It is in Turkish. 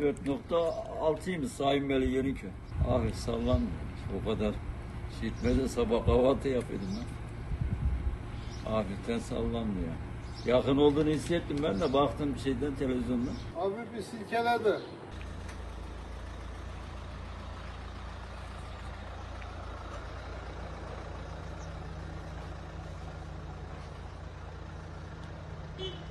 4.6'ymış Sayın Beli Yeniköy. Abi sallanmıyor o kadar. Şitmede sabah kahvaltı yapıyordum ben. Hafiften sallanmıyor. Yakın olduğunu hissettim ben de baktım bir şeyden televizyondan. Abi bir silkeledi. Beep.